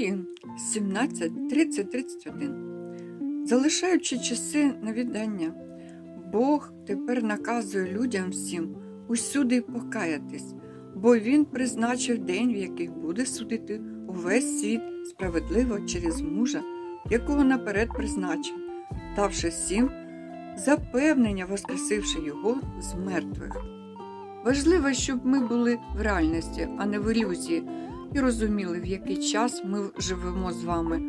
Матвії 17, 30, 31. Залишаючи часи на віддання, Бог тепер наказує людям всім усюди покаятись, бо Він призначив день, в який буде судити увесь світ справедливо через мужа, якого наперед призначив, давши всім запевнення, воскресивши його з мертвих. Важливо, щоб ми були в реальності, а не в ілюзії, і розуміли, в який час ми живемо з вами.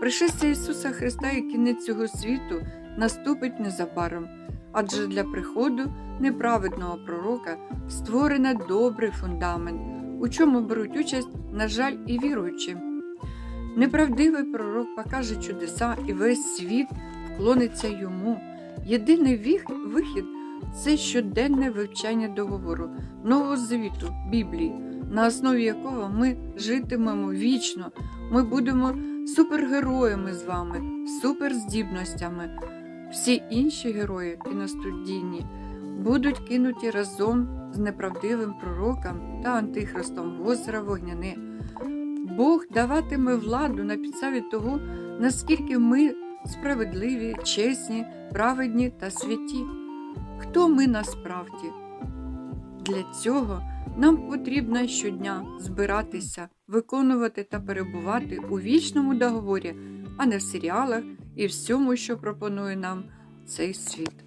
Пришестя Ісуса Христа і кінець цього світу наступить незабаром, адже для приходу неправедного пророка створено добрий фундамент, у чому беруть участь, на жаль, і віруючі. Неправдивий пророк покаже чудеса, і весь світ вклониться йому. Єдиний вихід це щоденне вивчання договору Нового Завіту Біблії, на основі якого ми житимемо вічно. Ми будемо супергероями з вами, суперздібностями. Всі інші герої кіностудійні будуть кинуті разом з неправдивим пророком та антихристом в озеро вогняне. Бог даватиме владу на підставі того, наскільки ми справедливі, чесні, праведні та святі. Хто ми насправді? Для цього нам потрібно щодня збиратися, виконувати та перебувати у вічному договорі, а не в серіалах і всьому, що пропонує нам цей світ.